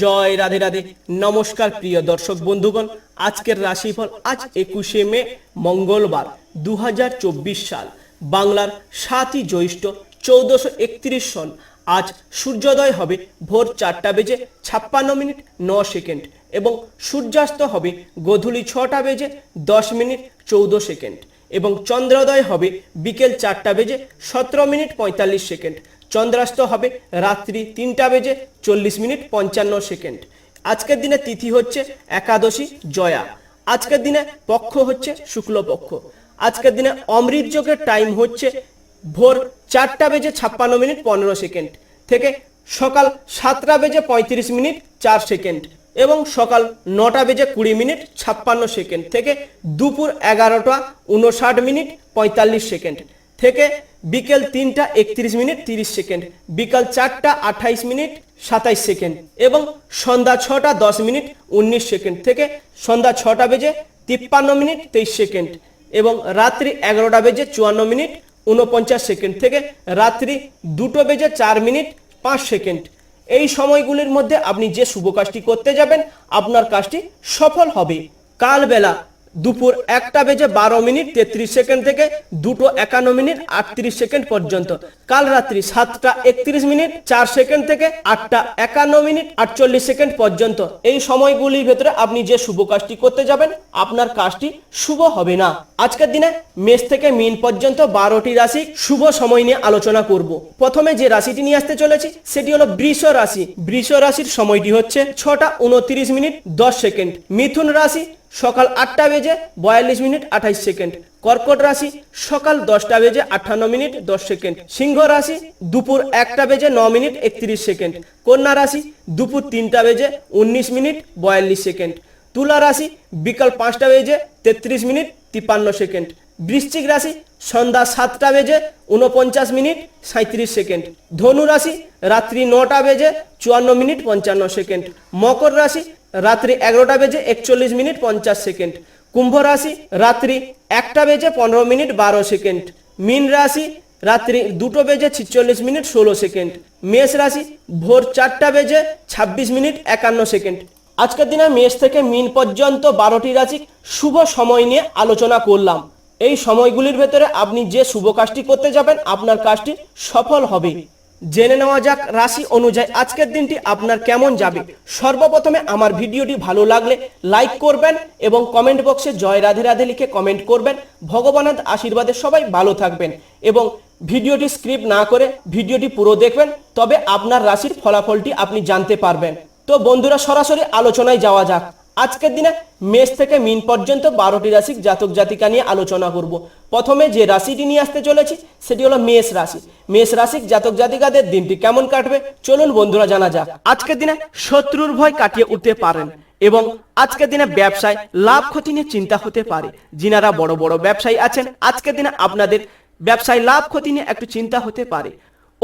জয় রাধে রাধে। নমস্কার প্রিয় দর্শক বন্ধুগণ, আজকের রাশিফল আজ একুশে মে, মঙ্গলবার দু হাজার চব্বিশ সাল। বাংলার সাতই জ্যৈষ্ঠ চৌদ্দশো একত্রিশ সন। আজ সূর্যোদয় হবে ভোর চারটা বেজে ছাপ্পান্ন মিনিট ন সেকেন্ড এবং সূর্যাস্ত হবে গধূলি ছটা বেজে দশ মিনিট চৌদ্দ সেকেন্ড এবং চন্দ্রোদয় হবে বিকেল চারটা বেজে সতেরো মিনিট পঁয়তাল্লিশ সেকেন্ড। চন্দ্রাস্ত হবে রাত্রি তিনটা বেজে চল্লিশ মিনিট পঞ্চান্ন সেকেন্ড। আজকের দিনে তিথি হচ্ছে একাদশী জয়া। আজকের দিনে পক্ষ হচ্ছে শুক্লপক্ষ। আজকের দিনে অমৃত যোগের টাইম হচ্ছে ভোর চারটা বেজে ছাপ্পান্ন মিনিট পনেরো সেকেন্ড থেকে সকাল সাতটা বেজে পঁয়ত্রিশ মিনিট চার সেকেন্ড এবং সকাল নটা বেজে কুড়ি মিনিট ছাপ্পান্ন সেকেন্ড থেকে দুপুর এগারোটা উনষাট মিনিট পঁয়তাল্লিশ সেকেন্ড। থেকে বিকেল তিনটা একত্রিশ মিনিট তিরিশ সেকেন্ড, বিকাল চারটা আঠাইশ মিনিট সাতাইশ সেকেন্ড এবং সন্ধ্যা ছটা দশ মিনিট উনিশ সেকেন্ড থেকে সন্ধ্যা ছটা বেজে তিপ্পান্ন মিনিট তেইশ সেকেন্ড এবং রাত্রি এগারোটা বেজে চুয়ান্ন মিনিট উনপঞ্চাশ সেকেন্ড থেকে রাত্রি দুটো বেজে চার মিনিট পাঁচ সেকেন্ড। এই সময়গুলির মধ্যে আপনি যে শুভ কাজটি করতে যাবেন, আপনার কাজটি সফল হবে। কালবেলা দুপুর একটা বেজে বারো মিনিট তেত্রিশ সেকেন্ড থেকে দুটো একান্ন মিনিট আটত্রিশ সেকেন্ড পর্যন্ত। কাল রাত্রি সাতটা একত্রিশ মিনিট চার সেকেন্ড থেকে আটটা একান্ন মিনিট আটচল্লিশ সেকেন্ড পর্যন্ত। এই সময়গুলির ভেতরে আপনি যে শুভ কাজটি করতে যাবেন, আপনার কাজটি শুভ হবে না। আজকের দিনে মেষ থেকে মিন পর্যন্ত বারোটি রাশি শুভ সময় নিয়ে আলোচনা করব। প্রথমে যে রাশিটি নিয়ে আসতে চলেছি, সেটি হলো বৃষ রাশি। বৃষ রাশির সময়টি হচ্ছে ছটা উনত্রিশ মিনিট দশ সেকেন্ড। মিথুন রাশি সকাল আটটা বেজে বয়াল্লিশ মিনিট আঠাইশ সেকেন্ড। কর্কট রাশি সকাল দশটা বেজে আটান্ন মিনিট দশ সেকেন্ড। সিংহ রাশি দুপুর একটা বেজে ন মিনিট একত্রিশ সেকেন্ড। কন্যা রাশি দুপুর তিনটা বেজে উনিশ মিনিট বয়াল্লিশ সেকেন্ড। তুলা রাশি বিকাল পাঁচটা বেজে তেত্রিশ মিনিট তিপ্পান্ন সেকেন্ড। বৃশ্চিক রাশি সন্ধ্যা সাতটা বেজে উনপঞ্চাশ মিনিট সাঁত্রিশ সেকেন্ড। ধনু রাশি রাত্রি নটা বেজে চুয়ান্ন মিনিট পঞ্চান্ন সেকেন্ড। মকর রাশি রাত্রি এগারোটা বেজে একচল্লিশ মিনিট পঞ্চাশ সেকেন্ড। কুম্ভ রাশি রাত্রি একটা বেজে পনেরো মিনিট বারো সেকেন্ড। মীন রাশি রাত্রি দুটো বেজে ছিচল্লিশ মিনিট ষোলো সেকেন্ড। মেষ রাশি ভোর চারটা বেজে ছাব্বিশ মিনিট একান্ন সেকেন্ড। আজকের দিনে মেষ থেকে মিন পর্যন্ত বারোটি রাশি শুভ সময় নিয়ে আলোচনা করলাম। এই সময়গুলির ভেতরে আপনি যে শুভ কাজটি করতে যাবেন, আপনার কাজটি সফল হবে। জেনে নেওয়া যাক রাশি অনুযায়ী আজকের দিনটি আপনার কেমন যাবে। সর্বপ্রথমে আমার ভিডিওটি ভালো লাগলে লাইক করবেন এবং কমেন্ট বক্সে জয় রাধে রাধে লিখে কমেন্ট করবেন। ভগবানের আশীর্বাদে সবাই ভালো থাকবেন এবং ভিডিওটি স্ক্রিপ্ট না করে ভিডিওটি পুরো দেখবেন, তবে আপনার রাশির ফলাফলটি আপনি জানতে পারবেন। তো বন্ধুরা, সরাসরি আলোচনায় যাওয়া যাক। আজকের দিনে মেষ থেকে মিন পর্যন্ত বারোটি রাশি জাতক জাতিকা নিয়ে আলোচনা করব। প্রথমে যে রাশিটি নিয়ে আসতে চলেছি, সেটি হলো মেষ রাশি। মেষ রাশির জাতক জাতিকাদের দিনটি কেমন কাটবে, চলুন বন্ধুরা জানা যাক। আজকের দিনে শত্রুর ভয় কাটিয়ে উঠতে পারেন এবং আজকের দিনে ব্যবসায় লাভ ক্ষতি নিয়ে চিন্তা হতে পারে। যিনারা বড় বড় ব্যবসায়ী আছেন, আজকের দিনে আপনাদের ব্যবসায় লাভ ক্ষতি নিয়ে একটু চিন্তা হতে পারে।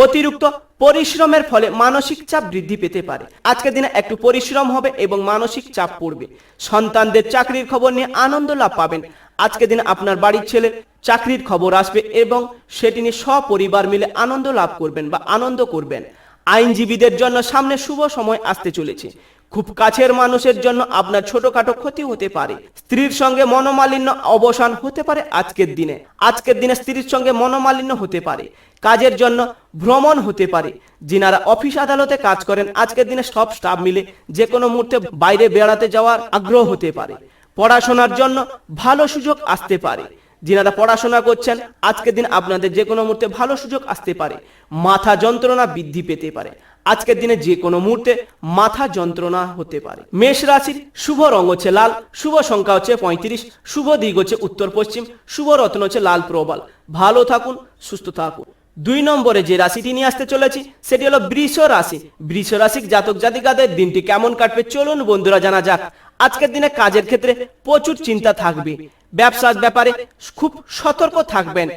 অতিরিক্ত পরিশ্রমের ফলে মানসিক চাপ বৃদ্ধি পেতে পারে। আজকের দিনে একটু পরিশ্রম হবে এবং মানসিক চাপ পড়বে। সন্তানদের চাকরির খবর নিয়ে আনন্দ লাভ পাবেন। আজকে দিন আপনার বাড়ির ছেলে চাকরির খবর আসবে এবং সেটি নিয়ে সপরিবার মিলে আনন্দ লাভ করবেন বা আনন্দ করবেন। আইনজীবীদের জন্য সামনে শুভ সময় আসতে চলেছে। খুব কাছের মানুষের জন্য আপনার ছোটখাটো ক্ষতি হতে পারে। স্ত্রীর সঙ্গে মনোমালিন্য অবসান হতে পারে আজকের দিনে। আজকের দিনে স্ত্রীর সঙ্গে মনোমালিন্য হতে পারে। কাজের জন্য ভ্রমণ হতে পারে। যিনারা অফিস আদালতে কাজ করেন, আজকের দিনে সব স্টাফ মিলে যে কোনো মুহূর্তে বাইরে বেড়াতে যাওয়ার আগ্রহ হতে পারে। পড়াশোনার জন্য ভালো সুযোগ আসতে পারে। যিনারা পড়াশোনা করছেন, আজকের দিন আপনাদের যে কোনো মুহূর্তে ভালো সুযোগ আসতে পারে। মাথা যন্ত্রণা বৃদ্ধি পেতে পারে। আজকের দিনে যে কোনো মুহূর্তে মাথা যন্ত্রণা হতে পারে। মেষ রাশির শুভ রং হচ্ছে লাল, শুভ সংখ্যা হচ্ছে পঁয়ত্রিশ, শুভ দিক হচ্ছে উত্তর পশ্চিম, শুভ রত্ন হচ্ছে লাল প্রবাল। ভালো থাকুন, সুস্থ থাকুন। দুই নম্বরে যে রাশিটি নিয়ে আসতে চলেছি, সেটি হলো বৃষ রাশি। বৃষ রাশির জাতক জাতিকাদের দিনটি কেমন কাটবে চলুন বন্ধুরা জানা যাক। আজকের দিনে কাজের ক্ষেত্রে প্রচুর চিন্তা থাকবে। ব্যবসার ব্যাপারে খুব সতর্ক থাকবেন।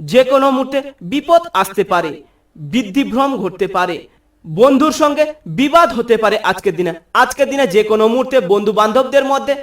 যে কোনো মুহূর্তে বিপদ আসতে পারে বৃদ্ধিভ্রম ঘটতে পারে। বন্ধুর সঙ্গে বিবাদ হতে পারে আজকের দিনে। আজকের দিনে যে কোনো মুহূর্তে বন্ধু বান্ধবদের মধ্যে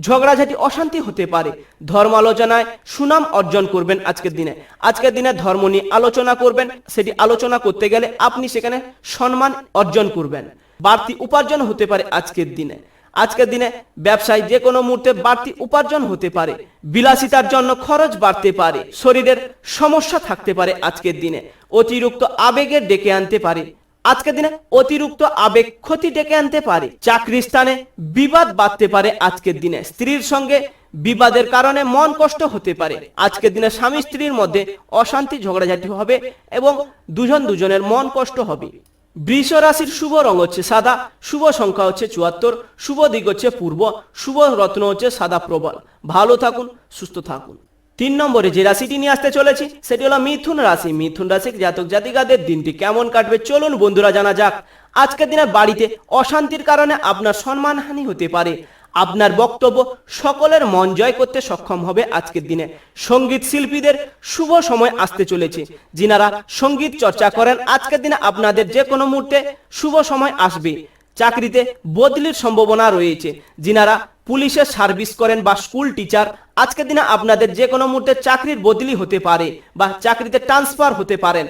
ঝগড়াঝাটি, অশান্তি হতে পারে। ধর্ম আলোচনায় সুনাম অর্জন করবেন আজকের দিনে। আজকের দিনে ধর্ম নিয়ে আলোচনা করবেন, সেটি আলোচনা করতে গেলে আপনি সেখানে সম্মান অর্জন করবেন। বাড়তি উপার্জন হতে পারে আজকের দিনে। আজকের দিনে ব্যবসায় যে কোনো মুহূর্তে বাড়তি উপার্জন হতে পারে। বিলাসিতার জন্য খরচ বাড়তে পারে। শরীরের সমস্যা থাকতে পারে আজকের দিনে। অতিরিক্ত আবেগের ডেকে আনতে পারে। আজকের দিনে অতিরিক্ত আবেগ ক্ষতি ডেকে আনতে পারে চাকরি স্থানে বিবাদ বাড়তে পারে আজকের দিনে। স্ত্রীর সঙ্গে বিবাদের কারণে মন কষ্ট হতে পারে। আজকের দিনে স্বামী স্ত্রীর মধ্যে অশান্তি, ঝগড়াঝাটি হবে এবং দুজন দুজনের মন কষ্ট হবে। বৃষ রাশির শুভ রং হচ্ছে সাদা, শুভ সংখ্যা হচ্ছে চুয়াত্তর, শুভ দিক হচ্ছে পূর্ব, শুভ রত্ন হচ্ছে সাদা প্রবল। ভালো থাকুন, সুস্থ থাকুন। তিন নম্বরে যে রাশিটি নিয়ে আসতে চলেছি, সেটি হলো মিথুন রাশি। মিথুন রাশির জাতক জাতিকাদের দিনটি কেমন কাটবে চলুন বন্ধুরা জানা যাক। আজকের দিনে বাড়িতে অশান্তির কারণে আপনার সম্মানহানি হতে পারে। আপনার বক্তব্য সকলের মন জয় করতে সক্ষম হবে আজকের দিনে। সংগীত শিল্পীদের শুভ সময় আসতে চলেছে। যিনারা সংগীত চর্চা করেন, আজকের দিনে আপনাদের যে কোনো মুহূর্তে শুভ সময় আসবে। চাকরিতে বদলির সম্ভাবনা রয়েছে। যিনারা পুলিশের সার্ভিস করেন বা স্কুল টিচার, আজকের দিনে আপনাদের যে কোনো মুহূর্তে চাকরির বদলি হতে পারে বা চাকরিতে ট্রান্সফার হতে পারেন।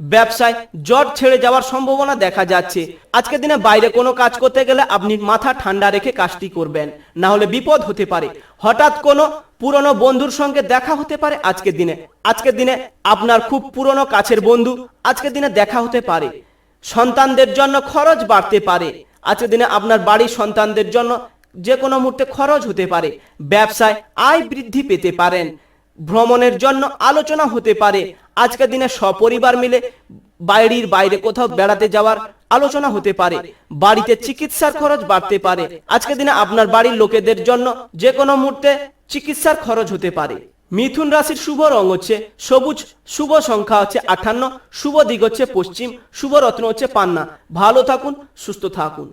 ব্যবসায় জট ছেড়ে যাওয়ার সম্ভাবনা দেখা যাচ্ছে। আজকের দিনে বাইরে কোনো কাজ করতে গেলে আপনি মাথা ঠান্ডা রেখে কাজটি করবেন। না হলে বিপদ হতে পারে। হঠাৎ কোনো পুরনো বন্ধুর সঙ্গে দেখা হতে পারে আজকের দিনে। আজকের দিনে আপনার খুব পুরনো কাছের বন্ধু আজকের দিনে দেখা হতে পারে। সন্তানদের জন্য খরচ বাড়তে পারে। আজকের দিনে আপনার বাড়ির সন্তানদের জন্য যে কোনো মুহূর্তে খরচ হতে পারে, ব্যবসায় আয় বৃদ্ধি পেতে পারেন, ভ্রমণের জন্য আলোচনা হতে পারে, আজকের দিনে সপরিবার মিলে বাইরের বাইরে কোথাও বেড়াতে যাওয়ার আলোচনা হতে পারে, বাড়িতে চিকিৎসার খরচ বাড়তে পারে, আজকের দিনে আপনার বাড়ির লোকেদের জন্য যে কোনো মুহূর্তে চিকিৎসার খরচ হতে পারে। মিথুন রাশির শুভ রং হচ্ছে সবুজ, শুভ সংখ্যা হচ্ছে আঠান্ন, শুভ দিক হচ্ছে পশ্চিম, শুভ রত্ন হচ্ছে পান্না। ভালো থাকুন, সুস্থ থাকুন।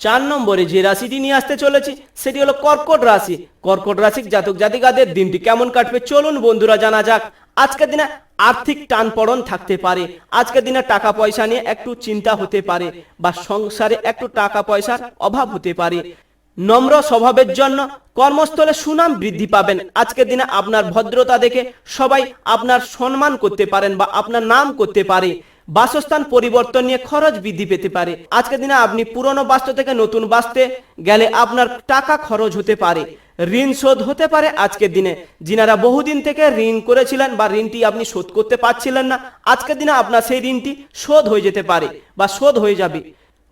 চার নম্বরে যে রাশিটি নিয়ে আসতে চলেছি, সেটি হলো কর্কট রাশি। কর্কট রাশির জাতক জাতিকাদের দিনটি কেমন কাটবে চলুন বন্ধুরা জানা যাক। আজকের দিনে আর্থিক টানপড়ন থাকতে পারে। আজকের দিনে টাকা পয়সা নিয়ে একটু চিন্তা হতে পারে বা সংসারে একটু টাকা পয়সার অভাব হতে পারে। নম্র স্বভাবের জন্য কর্মস্থলে সুনাম বৃদ্ধি পাবেন। আজকের দিনে আপনার ভদ্রতা দেখে সবাই আপনার সম্মান করতে পারেন বা আপনার নাম করতে পারে। বাসস্থান পরিবর্তন নিয়ে খরচ বৃদ্ধি পেতে পারে। আজকের দিনে আপনি পুরনো বাস্তু থেকে নতুন বাস্তে গেলে আপনার টাকা খরচ হতে পারে। ঋণ শোধ হতে পারে আজকের দিনে। যিনারা বহুদিন থেকে ঋণ করেছিলেন বা ঋণটি আপনি শোধ করতে পারছিলেন না, আজকের দিনে আপনার সেই ঋণটি শোধ হয়ে যেতে পারে বা শোধ হয়ে যাবে।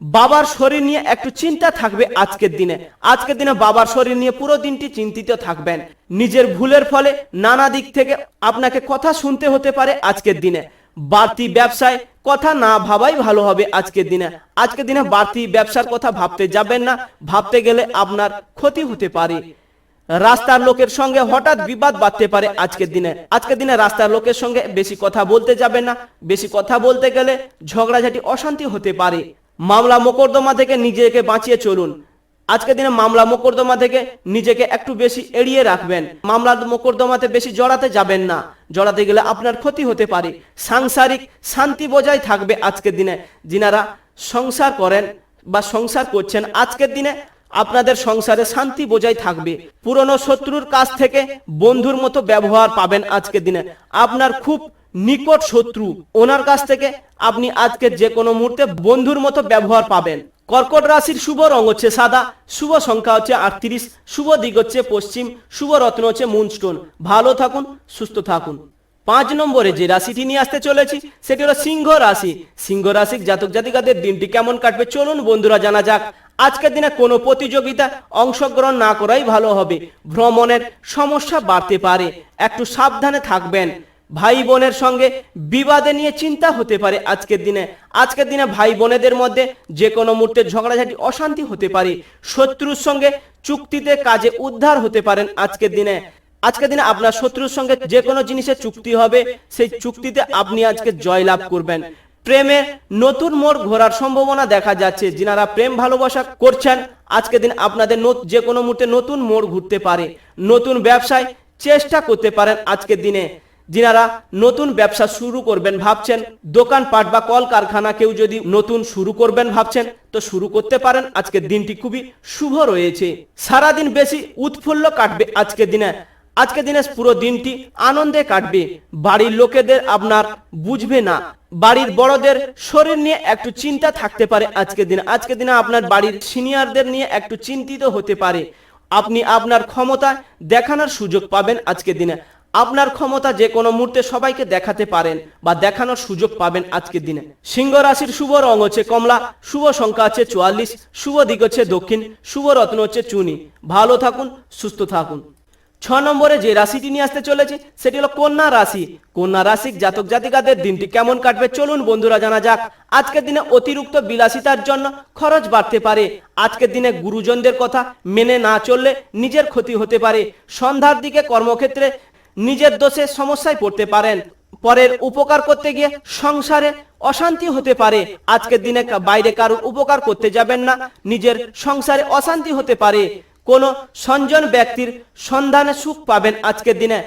বাবার শরীর নিয়ে একটু চিন্তা থাকবে আজকের দিনে। আজকের দিনে বাবার শরীর নিয়ে পুরো দিনটি চিন্তিত থাকবেন। নিজের ভুলের ফলে নানা দিক থেকে আপনাকে কথা শুনতে হতে পারে আজকের দিনে। বাড়তি ব্যবসায় কথা না ভাবাই ভালো হবে আজকের দিনে। আজকের দিনে বাড়তি ব্যবসার কথা ভাবতে যাবেন না, ভাবতে গেলে আপনার ক্ষতি হতে পারে। রাস্তার লোকের সঙ্গে হঠাৎ বিবাদ বাড়তে পারে আজকের দিনে। আজকের দিনে রাস্তার লোকের সঙ্গে বেশি কথা বলতে যাবেন না। বেশি কথা বলতে গেলে ঝগড়াঝাটি, অশান্তি হতে পারে। মামলা মোকদ্দমা থেকে নিজেকে বাঁচিয়ে চলুন। আজকের দিনে মামলা মোকদ্দমা থেকে নিজেকে একটু বেশি এড়িয়ে রাখবেন। মামলা মোকদ্দমাতে বেশি জড়াতে যাবেন না। জড়াতে গেলে আপনার ক্ষতি হতে পারে। সাংসারিক শান্তি বজায় থাকবে আজকের দিনে। যিনারা সংসার করেন বা সংসার করছেন, আজকের দিনে আপনাদের সংসারে শান্তি বজায় থাকবে। পুরনো শত্রুর কাছ থেকে বন্ধুর মতো ব্যবহার পাবেন আজকের দিনে। আপনার খুব নিকট শত্রু, ওনার কাছ থেকে আপনি আজকে যে কোনো মুহূর্তে বন্ধুর মতো ব্যবহার পাবেন। কর্কট রাশির শুভ রং হচ্ছে সাদা, শুভ সংখ্যা হচ্ছে আটত্রিশ, শুভ দিক হচ্ছে পশ্চিম, শুভ রত্ন হচ্ছে মুনস্টোন। ভালো থাকুন, সুস্থ থাকুন। পাঁচ নম্বরে যে রাশিটি নিয়ে আসতে চলেছি, সেটি হলো সিংহ রাশি। সিংহ রাশির জাতক জাতিকাদের দিনটি কেমন কাটবে চলুন বন্ধুরা জানা যাক। আজকের দিনে কোনো প্রতিযোগিতা অংশগ্রহণ না করাই ভালো হবে। ভ্রমণের সমস্যা বাড়তে পারে। একটু সাবধানে থাকবেন। ভাই বোনের সঙ্গে বিবাদে নিয়ে চিন্তা হতে পারে আজকের দিনে। আজকের দিনে ভাই বোনেদের মধ্যে যে কোনো মুহূর্তে ঝগড়াঝাটি, অশান্তি হতে পারে। শত্রুর সঙ্গে চুক্তিতে কাজে উদ্ধার হতে পারেন আজকের দিনে। আজকের দিনে আপনার শত্রুর সঙ্গে যে কোনো জিনিসের চুক্তি হবে, সেই চুক্তিতে আপনি আজকে জয়লাভ করবেন। প্রেমে নতুন মোড় ঘোরার সম্ভাবনা দেখা যাচ্ছে। যিনারা প্রেম ভালোবাসা করছেন, আজকের দিন আপনাদের যে কোনো মুহূর্তে নতুন মোড় ঘুরতে পারে। নতুন ব্যবসায় চেষ্টা করতে পারেন আজকের দিনে। যিনারা নতুন ব্যবসা শুরু করবেন ভাবছেন, দোকানপাট বা কল কারখানা কেউ যদি নতুন শুরু করবেন ভাবছেন, তো শুরু করতে পারেন। আজকের দিনটি খুবই শুভ রয়েছে। সারাদিন বেশি উৎফুল্ল কাটবে আজকের দিনে। আজকের দিনে পুরো দিনটি আনন্দে কাটবে। বাড়ির লোকেদের আপনার বুঝবে না। বাড়ির বড়দের শরীর নিয়ে একটু চিন্তা থাকতে পারে আজকের দিনে। আজকের দিনে আপনার বাড়ির সিনিয়রদের নিয়ে একটু চিন্তিত হতে পারে। আপনি আপনার ক্ষমতা দেখানোর সুযোগ পাবেন আজকের দিনে। আপনার ক্ষমতা যে কোনো মুহূর্তে সবাইকে দেখাতে পারেন বা দেখানোর সুযোগ পাবেন আজকের দিনে। সিংহ রাশির শুভ রং হচ্ছে কমলা, শুভ সংখ্যা হচ্ছে চুয়াল্লিশ, শুভ দিক হচ্ছে দক্ষিণ, শুভ রত্ন হচ্ছে চুনি। ভালো থাকুন, সুস্থ থাকুন। ছ নম্বরে যে রাশিটি নিয়ে আসতে চলেছে, সেটি হলো কন্যা রাশি। কন্যা রাশিক জাতক জাতিকাদের দিনটি কেমন কাটবে চলুন বন্ধুরা জানা যাক। আজকের দিনে অতিরিক্ত বিলাসিতার জন্য খরচ বাড়তে পারে। আজকের দিনে গুরুজনদের কথা মেনে না চললে নিজের ক্ষতি হতে পারে। সন্ধ্যার দিকে কর্মক্ষেত্রে নিজের দোষে সমস্যায় পড়তে পারেন। পরের উপকার করতে গিয়ে সংসারে অশান্তি হতে পারে। আজকের দিনে বাইরে কারোর উপকার করতে যাবেন না। নিজের সংসারে অশান্তি হতে পারে। কোনো সঞ্জন ব্যক্তির সন্ধানে সুখ পাবেন আজকের দিনে।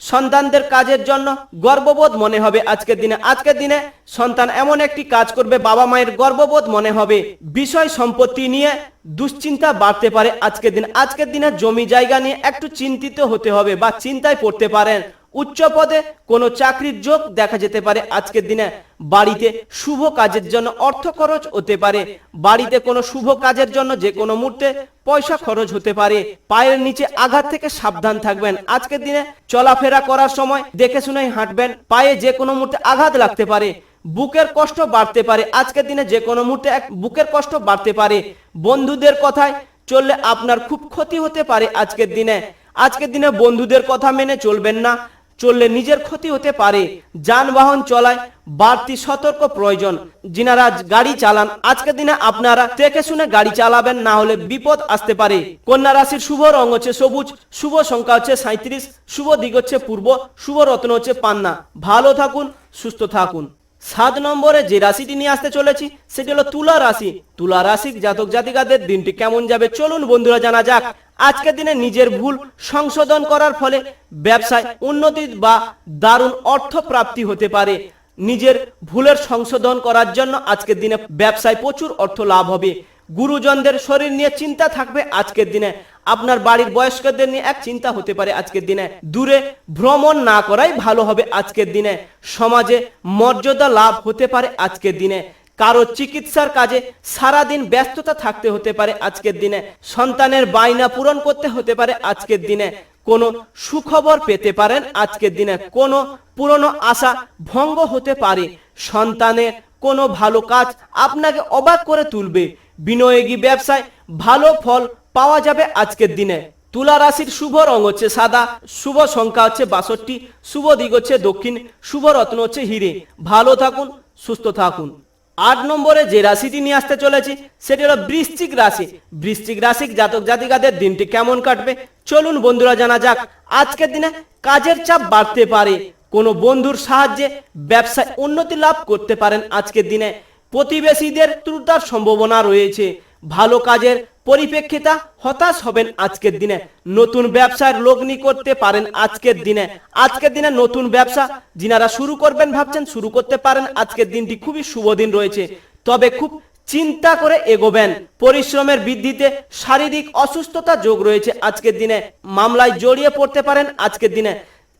সন্তানদের কাজের জন্য গর্ববোধ মনে হবে আজকের দিনে। আজকের দিনে সন্তান এমন একটি কাজ করবে, বাবা মায়ের গর্ববোধ মনে হবে। বিষয় সম্পত্তি নিয়ে দুশ্চিন্তা বাড়তে পারে আজকের দিন। আজকের দিনে জমি জায়গা নিয়ে একটু চিন্তিত হতে হবে বা চিন্তায় পড়তে পারেন। উচ্চ পদে কোনো চাকরির যোগ দেখা যেতে পারে। আজকের দিনে বাড়িতে শুভ কাজের জন্য অর্থ খরচ হতে পারে। বাড়িতে কোনো শুভ কাজের জন্য যে কোনো মুহূর্তে পয়সা খরচ হতে পারে। পায়ের নিচে আঘাত থেকে সাবধান থাকবেন। আজকের দিনে চলাফেরা করার সময় দেখে শুনে হাঁটবেন। পায়ে যে কোনো মুহূর্তে আঘাত লাগতে পারে। বুকের কষ্ট বাড়তে পারে। আজকের দিনে যে কোনো মুহূর্তে এক বুকের কষ্ট বাড়তে পারে। বন্ধুদের কথায় চললে আপনার খুব ক্ষতি হতে পারে আজকের দিনে। আজকের দিনে বন্ধুদের কথা মেনে চলবেন না। চললে নিজের ক্ষতি হতে পারে। যানবাহন চলায় বাড়তি সতর্ক প্রয়োজন। যিনারা গাড়ি চালান, আজকের দিনে আপনারা দেখে শুনে গাড়ি চালাবেন, না হলে বিপদ আসতে পারে। কন্যা রাশির শুভ রং হচ্ছে সবুজ, শুভ সংখ্যা হচ্ছে সাঁত্রিশ শুভ দিক হচ্ছে পূর্ব, শুভ রত্ন হচ্ছে পান্না। ভালো থাকুন, সুস্থ থাকুন। সাত নম্বরে যে রাশিটি নিয়ে আসতে চলেছি, সেটি হলো তুলা রাশি। তুলা রাশি জাতক জাতিকাদের দিনটি কেমন যাবে? চলুন বন্ধুরা, জানা যাক। আজকের দিনে নিজের ভুল সংশোধন করার ফলে ব্যবসায় উন্নতি বা দারুণ অর্থ প্রাপ্তি হতে পারে। নিজের ভুলের সংশোধন করার জন্য আজকের দিনে ব্যবসায় প্রচুর অর্থ লাভ হবে। গুরুজনদের শরীর নিয়ে চিন্তা থাকবে আজকের দিনে। আপনার বাড়ির বয়স্কদের নিয়ে এক চিন্তা হতে পারে আজকের দিনে। দূরে ভ্রমণ না করাই ভালো হবে আজকের দিনে। সমাজে মর্যাদা লাভ হতে পারে আজকের দিনে। কারও চিকিৎসার কাজে সারাদিন ব্যস্ততা থাকতে হতে পারে আজকের দিনে। সন্তানের বাইনা পূরণ করতে হতে পারে আজকের দিনে। কোনো সুখবর পেতে পারেন আজকের দিনে। কোনো পুরনো আশা ভঙ্গ হতে পারে। সন্তানের কোনো ভালো কাজ আপনাকে অবাক করে তুলবে। বিনিয়োগী ব্যবসায় ভালো ফল পাওয়া যাবে আজকের দিনে। তুলা রাশির শুভ রং হচ্ছে সাদা, শুভ সংখ্যা হচ্ছে বাষট্টি, শুভ দিক হচ্ছে দক্ষিণ, শুভ রত্ন হচ্ছে হিরে। ভালো থাকুন, সুস্থ থাকুন। আট নম্বরে যে রাশিটি নিয়ে আসতে চলেছি, সেটি হলো বৃশ্চিক রাশি। বৃশ্চিক রাশিক জাতক জাতিকাদের দিনটি কেমন কাটবে? চলুন বন্ধুরা, জানা যাক। আজকের দিনে কাজের চাপ বাড়তে পারে। কোনো বন্ধুর সাহায্যে ব্যবসায় উন্নতি লাভ করতে পারেন আজকের দিনে। প্রতিবেশীদের ত্রুটার সম্ভাবনা রয়েছে। ভালো কাজের পরিপ্রেক্ষিতা হতাশ হবেন আজকের দিনে। নতুন ব্যবসার লগ্নি করতে পারেন আজকের দিনে। আজকের দিনে নতুন ব্যবসা যিনারা শুরু করবেন ভাবছেন শুরু করতে পারেন। আজকের দিনটি খুবই শুভ দিন রয়েছে। তবে খুব চিন্তা করে এগোবেন। পরিশ্রমের বৃদ্ধিতে শারীরিক অসুস্থতা যোগ রয়েছে। আজকের দিনে মামলায় জড়িয়ে পড়তে পারেন আজকের দিনে।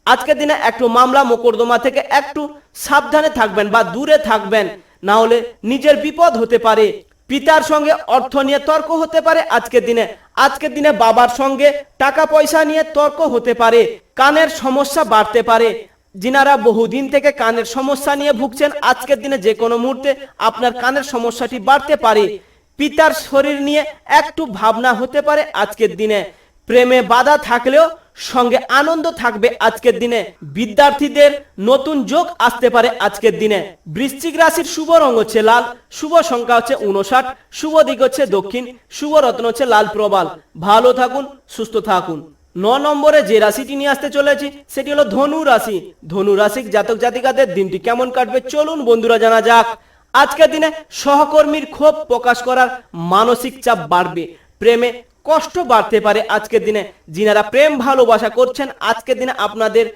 আজকের দিনে একটু মামলা মোকদ্দমা থেকে একটু সাবধানে থাকবেন বা দূরে থাকবেন। না হলে নিজের বিপদ হতে পারে। পিতার সঙ্গে অর্থ নিয়ে তর্ক হতে পারে আজকের দিনে। আজকের দিনে বাবার সঙ্গে টাকা পয়সা নিয়ে তর্ক হতে পারে। কানের সমস্যা বাড়তে পারে। যিনারা বহুদিন থেকে কানের সমস্যা নিয়ে ভুগছেন, আজকের দিনে যে কোনো মুহূর্তে আপনার কানের সমস্যাটি বাড়তে পারে। পিতার শরীর নিয়ে একটু ভাবনা হতে পারে আজকের দিনে। প্রেমে বাধা থাকলেও সঙ্গে আনন্দ থাকবে আজকের দিনে। বিদ্যার্থীদের নতুন যোগ আসতে পারে আজকের দিনে। বৃশ্চিক রাশির শুভ রং হচ্ছে লাল, শুভ সংখ্যা হচ্ছে উনষাট শুভ দিক হচ্ছে দক্ষিণ, শুভ রত্ন হচ্ছে লাল প্রবাল। ভালো থাকুন, সুস্থ থাকুন। ন নম্বরে যে রাশিটি নিয়ে আসতে চলেছি, সেটি হলো ধনু রাশি। ধনু রাশিক জাতক জাতিকাদের দিনটি কেমন কাটবে চলুন বন্ধুরা জানা যাক। আজকের দিনে সহকর্মীর ক্ষোভ প্রকাশ করার মানসিক চাপ বাড়বে। প্রেমে কষ্ট বাড়তে পারে আজকের দিনে। যিনারা প্রেম ভালোবাসা করছেন আজকের দিনে আপনাদের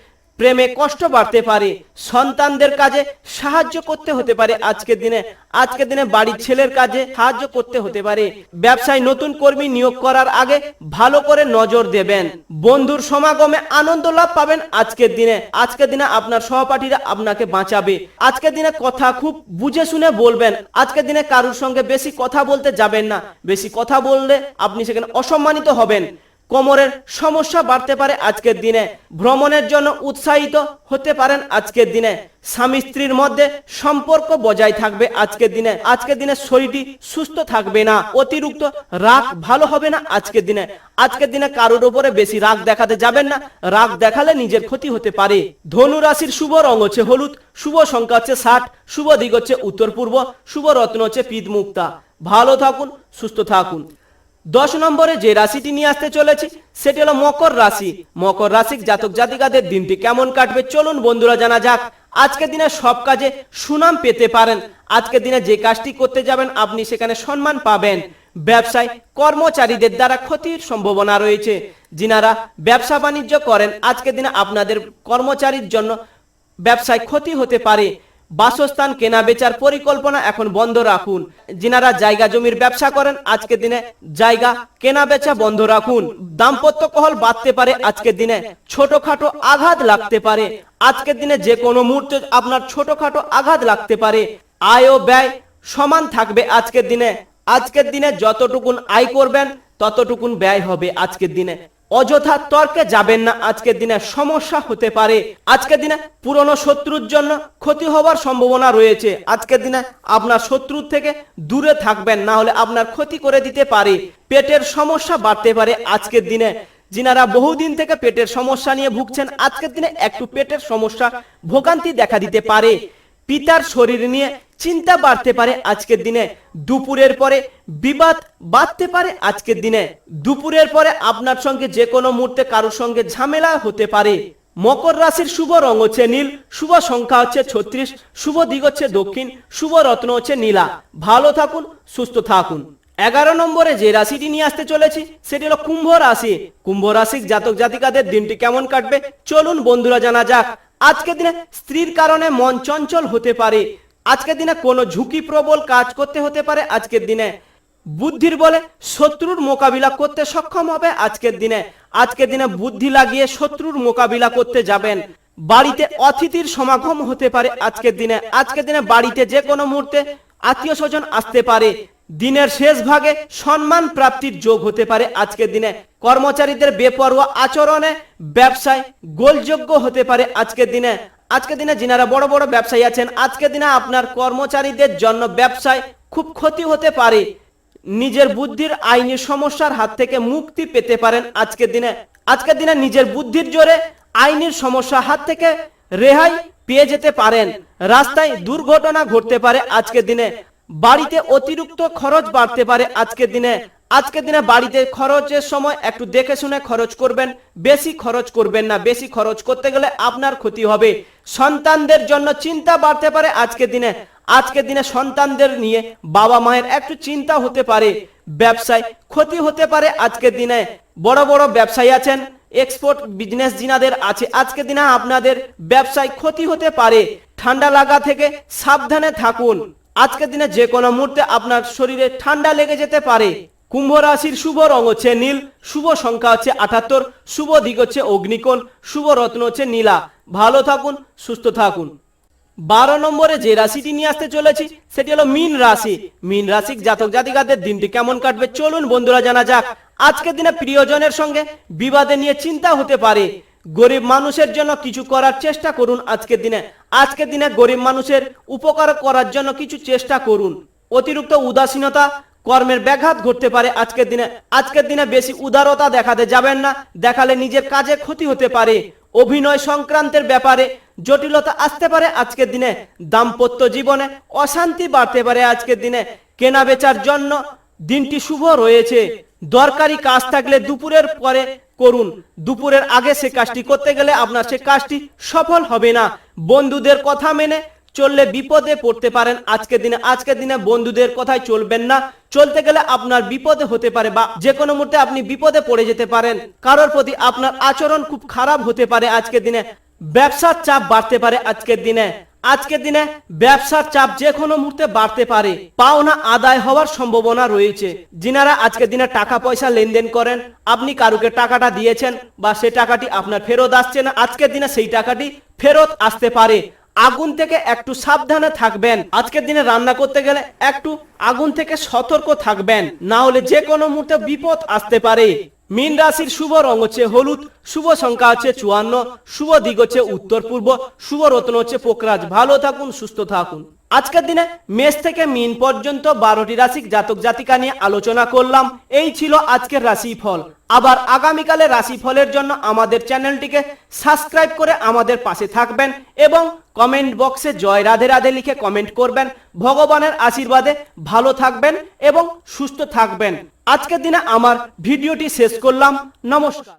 প্রেমে কষ্ট বাড়তে পারে, সন্তানদের কাজে সাহায্য করতে হতে পারে আজকের দিনে। আজকের দিনে বাড়ির ছেলের কাজে সাহায্য করতে হতে পারে। ব্যবসায় নতুন কর্মী নিয়োগ করার আগে ভালো করে নজর দেবেন। বন্ধুর সমাগমে আনন্দ লাভ পাবেন আজকের দিনে। আজকের দিনে আপনার সহপাঠীরা আপনাকে বাঁচাবে। আজকের দিনে কথা খুব বুঝে শুনে বলবেন। আজকের দিনে কারুর সঙ্গে বেশি কথা বলতে যাবেন না। বেশি কথা বললে আপনি সেখানে অসম্মানিত হবেন। কোমরের সমস্যা বাড়তে পারে আজকের দিনে। ভ্রমণের জন্য উৎসাহিত হতে পারেন আজকের দিনে। স্বামী স্ত্রীর মধ্যে সম্পর্ক বজায় থাকবে আজকের দিনে। আজকের দিনে শরীরটি সুস্থ থাকবে না। অতিরিক্ত রাগ ভালো হবে না আজকের দিনে। আজকের দিনে কারোর উপরে বেশি রাগ দেখাতে যাবেন না। রাগ দেখালে নিজের ক্ষতি হতে পারে। ধনু রাশির শুভ রং হচ্ছে হলুদ। শুভ সংখ্যা হচ্ছে ষাট। শুভ দিক হচ্ছে উত্তর পূর্ব। শুভ রত্ন হচ্ছে পিদ মুক্তা ভালো থাকুন, সুস্থ থাকুন। দশ নম্বরে যে রাশিটি নিয়ে আসতে চলেছি, সেটি হলো মকর রাশি। মকর রাশির জাতক জাতিকাদের দিনটি কেমন কাটবে, চলুন বন্ধুরা জানা যাক। আজকের দিনে সব কাজে সুনাম পেতে পারেন। আজকের দিনে যে কাজটি করতে যাবেন, আপনি সেখানে সম্মান পাবেন। ব্যবসায় কর্মচারীদের দ্বারা ক্ষতির সম্ভাবনা রয়েছে। যিনারা ব্যবসা বাণিজ্য করেন, আজকের দিনে আপনাদের কর্মচারীর জন্য ব্যবসায় ক্ষতি হতে পারে। বাসস্থান, কেনা বেচার পরিকল্পনা এখন বন্ধ রাখুন। যিনারা জায়গা জমির ব্যবসা করেন, আজকের দিনে জায়গা কেনা বেচা বন্ধ রাখুন। দাম্পত্য কহল বাড়তে পারে, আজকের দিনে ছোটখাটো আঘাত লাগতে পারে। আজকের দিনে যে কোনো মুহূর্তে আপনার ছোটখাটো আঘাত লাগতে পারে। আয় ও ব্যয় সমান থাকবে আজকের দিনে। আজকের দিনে যতটুকুন আয় করবেন, ততটুকুন ব্যয় হবে আজকের দিনে। অযথা তর্কে যাবেন না। আজকের দিনে সমস্যা হতে পারে। আজকের দিনে পুরনো শত্রুর জন্য ক্ষতি হওয়ার সম্ভাবনা রয়েছে। আজকের দিনে আপনার শত্রুর থেকে দূরে থাকবেন, না হলে আপনার ক্ষতি করে দিতে পারে। পেটের সমস্যা বাড়তে পারে আজকের দিনে। যিনারা বহুদিন থেকে পেটের সমস্যা নিয়ে ভুগছেন, আজকের দিনে একটু পেটের সমস্যা ভোগান্তি দেখা দিতে পারে। পিতার শরীর নিয়ে চিন্তা বাড়তে পারে আজকের দিনে, দুপুরের পরে বিবাদ বাড়তে পারে আজকের দিনে, দুপুরের পরে আপনার সঙ্গে যে কোনো মুহূর্তে কারোর সঙ্গে ঝামেলা হতে পারে। মকর রাশির শুভ রং হচ্ছে নীল, শুভ সংখ্যা হচ্ছে ছত্রিশ, শুভ দিক হচ্ছে দক্ষিণ, শুভ রত্ন হচ্ছে নীলা। ভালো থাকুন, সুস্থ থাকুন। এগারো নম্বরে যে রাশিটি নিয়ে আসতে চলেছি, সেটি হলো কুম্ভ রাশি। কুম্ভ রাশির জাতক জাতিকাদের দিনটি কেমন কাটবে? চলুন বন্ধুরা জানা যাক। আজকের দিনে স্ত্রীর কারণে মন চঞ্চল হতে পারে। আজকের দিনে কোনো ঝুঁকি প্রবল কাজ করতে হতে পারে। আজকের দিনে বুদ্ধির বলে শত্রুর মোকাবিলা করতে সক্ষম হবে। আজকের দিনে আজকের দিনে বুদ্ধি লাগিয়ে শত্রুর মোকাবিলা করতে যাবেন। বাড়িতে অতিথির সমাগম হতে পারে আজকের দিনে। আজকের দিনে বাড়িতে যে কোনো মুহূর্তে আত্মীয় স্বজন আসতে পারে। দিনের শেষ ভাগে সম্মান প্রাপ্তির যোগ হতে পারে আজকের দিনে। কর্মচারীদের বেপরোয়া আচরণে ব্যবসায় গোলযোগ্য হতে পারে আজকের দিনে। আজকের দিনে যিনারা বড় বড় ব্যবসায়ী আছেন আজকের দিনে আপনার কর্মচারীদের জন্য ব্যবসায় খুব ক্ষতি হতে পারে। নিজের বুদ্ধির আইনি সমস্যার হাত থেকে মুক্তি পেতে পারেন আজকের দিনে। আজকের দিনে নিজের বুদ্ধির জোরে আইনের সমস্যা হাত থেকে রেহাই পেয়ে যেতে পারেন। রাস্তায় দুর্ঘটনা ঘটতে পারে আজকের দিনে। বাড়িতে অতিরিক্ত খরচ বাড়তে পারে আজকের দিনে। আজকের দিনে বাড়িতে খরচের সময় একটু দেখে শুনে খরচ করবেন, বেশি খরচ করবেন না, বেশি খরচ করতে গেলে আপনার ক্ষতি হবে। সন্তানদের জন্য চিন্তা বাড়তে পারে আজকের দিনে। আজকের দিনে সন্তানদের নিয়ে বাবা মায়ের একটু চিন্তা হতে পারে। ব্যবসায় ক্ষতি হতে পারে আজকের দিনে। বড় বড় ব্যবসায়ী আছেন এক্সপোর্ট বিজনেস জিনাদের আছে আজকের দিনে আপনাদের ব্যবসায় ক্ষতি হতে পারে। ঠান্ডা লাগা থেকে সাবধানে থাকুন। আজকের দিনে যে কোনো মুহূর্তে আপনার শরীরে ঠান্ডা লেগে যেতে পারে। কুম্ভ রাশির শুভ রং হচ্ছে নীল, শুভ সংখ্যা হচ্ছে আটাত্তর, শুভ দিক হচ্ছে অগ্নিকোণ, শুভ রত্ন হচ্ছে নীলা। ভালো থাকুন, সুস্থ থাকুন। বারো নম্বরে যে রাশিটি নিয়ে আসতে চলেছি, সেটি হলো মিন রাশি। মিন রাশি জাতক জাতিকাদের দিনটি কেমন কাটবে চলুন বন্ধুরা জানা যাক। আজকের দিনে প্রিয়জনের সঙ্গে বিবাদে নিয়ে চিন্তা হতে পারে। গরিব মানুষের জন্য কিছু করার চেষ্টা করুন আজকের দিনে। আজকের দিনে গরিব মানুষের উপকার করার জন্য কিছু চেষ্টা করুন। অতিরিক্ত উদাসীনতা কর্মের ব্যাঘাত ঘটতে পারে আজকের দিনে। আজকের দিনে বেশি উদারতা দেখাতে যাবেন না। দেখালে নিজের কাজে ক্ষতি হতে পারে। অভিনয় সংক্রান্তের ব্যাপারে জটিলতা আসতে পারে আজকের দিনে। দাম্পত্য জীবনে অশান্তি বাড়তে পারে আজকের দিনে। কেনা বেচার জন্য দিনটি শুভ রয়েছে। দরকারি কাজ থাকলে দুপুরের পরে করুন। দুপুরের আগে সে কাজটি করতে গেলে আপনার সে কাজটি সফল হবে না। বন্ধুদের কথা মেনে চললে বিপদে পড়তে পারেন। আজকের দিনে আজকের দিনে বন্ধুদের কথায় চলবেন না। চলতে গেলে আপনার বিপদে হতে পারে বা যে কোনো মুহূর্তে আপনি বিপদে পড়ে যেতে পারেন। কারোর প্রতি আপনার আচরণ খুব খারাপ হতে পারে আজকের দিনে। ব্যবসার চাপ বাড়তে পারে আজকের দিনে। আজকের দিনে ব্যবসার চাপ যে কোনো মুহূর্তে বাড়তে পারে। পাওনা আদায় হওয়ার সম্ভাবনা রয়েছে। যিনারা আজকের দিনে টাকা পয়সা লেনদেন করেন, আপনি কারুকে টাকাটা দিয়েছেন বা সে টাকাটি আপনার ফেরত আসছে না, আজকের দিনে সেই টাকাটি ফেরত আসতে পারে। আগুন থেকে একটু সাবধানে থাকবেন। আজকের দিনে রান্না করতে গেলে একটু আগুন থেকে সতর্ক থাকবেন। না হলে যে কোনো মুহূর্তে বিপদ আসতে পারে। মীন রাশির শুভ রং হচ্ছে হলুদ, শুভ সংখ্যা হচ্ছে চুয়ান্ন, শুভ দিক হচ্ছে উত্তর পূর্ব শুভ রত্ন হচ্ছে পোকরাজ ভালো থাকুন, সুস্থ থাকুন। আজকের দিনে মেষ থেকে মিন পর্যন্ত বারোটি রাশি জাতক জাতিকা নিয়ে আলোচনা করলাম। এই ছিল আজকের রাশিফল। আবার আগামীকালের রাশিফলের জন্য আমাদের চ্যানেলটিকে সাবস্ক্রাইব করে আমাদের পাশে থাকবেন এবং কমেন্ট বক্সে জয় রাধে রাধে লিখে কমেন্ট করবেন। ভগবানের আশীর্বাদে ভালো থাকবেন এবং সুস্থ থাকবেন। আজকের দিনে আমার ভিডিওটি শেষ করলাম। নমস্কার।